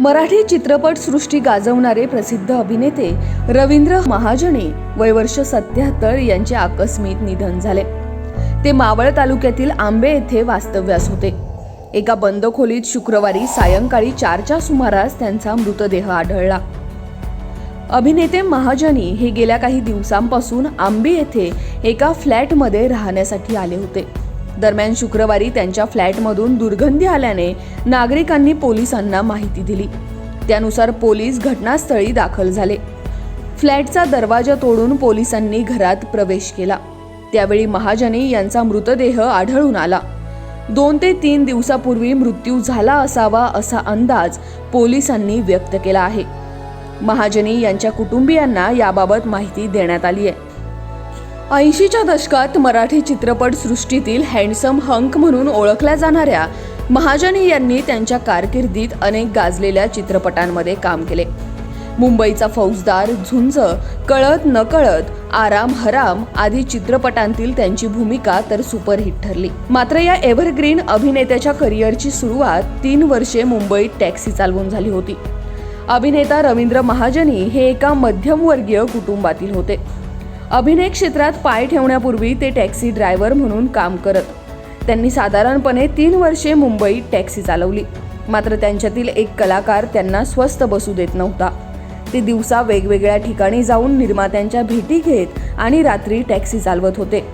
मराठी चित्रपट सृष्टी गाजवणारे प्रसिद्ध अभिनेते रवींद्र महाजने वय वर्ष सत्याहत्तर यांचे आकस्मिक निधन झाले. ते मावळ तालुक्यातील आंबे येथे वास्तव्यास होते. एका बंद खोलीत शुक्रवारी सायंकाळी चारच्या सुमारास त्यांचा मृतदेह आढळला. अभिनेते महाजनी हे गेल्या काही दिवसांपासून आंबे येथे एका फ्लॅटमध्ये राहण्यासाठी आले होते. दरम्यान शुक्रवारी त्यांच्या फ्लॅटमधून दुर्गंधी आल्याने नागरिकांनी पोलिसांना माहिती दिली. त्यानुसार पोलीस घटनास्थळी दाखल झाले. फ्लॅटचा दरवाजा तोडून पोलिसांनी घरात प्रवेश केला. त्यावेळी महाजनी यांचा मृतदेह आढळून आला. दोन ते तीन दिवसापूर्वी मृत्यू झाला असावा असा अंदाज पोलिसांनी व्यक्त केला आहे. महाजनी यांच्या कुटुंबियांना याबाबत माहिती देण्यात आली आहे. ऐंशीच्या दशकात मराठी चित्रपटसृष्टीतील हँडसम हंक म्हणून ओळखल्या जाणाऱ्या महाजनी यांनी त्यांच्या कारकिर्दीत अनेक गाजलेल्या चित्रपटांमध्ये काम केले. मुंबईचा फौजदार झुंज कळत नकळत आराम हराम आदी चित्रपटांतील त्यांची भूमिका तर सुपरहिट ठरली. मात्र या एव्हरग्रीन अभिनेत्याच्या करिअरची सुरुवात तीन वर्षे मुंबईत टॅक्सी चालवून झाली होती. अभिनेता रवींद्र महाजनी हे एका मध्यमवर्गीय कुटुंबातील होते. अभिनय क्षेत्रात पाय ठेवण्यापूर्वी ते टॅक्सी ड्रायव्हर म्हणून काम करत. त्यांनी साधारणपणे तीन वर्षे मुंबईत टॅक्सी चालवली. मात्र त्यांच्यातील एक कलाकार त्यांना स्वस्त बसू देत नव्हता. ते दिवसा वेगवेगळ्या ठिकाणी जाऊन निर्मात्यांच्या भेटी घेत आणि रात्री टॅक्सी चालवत होते.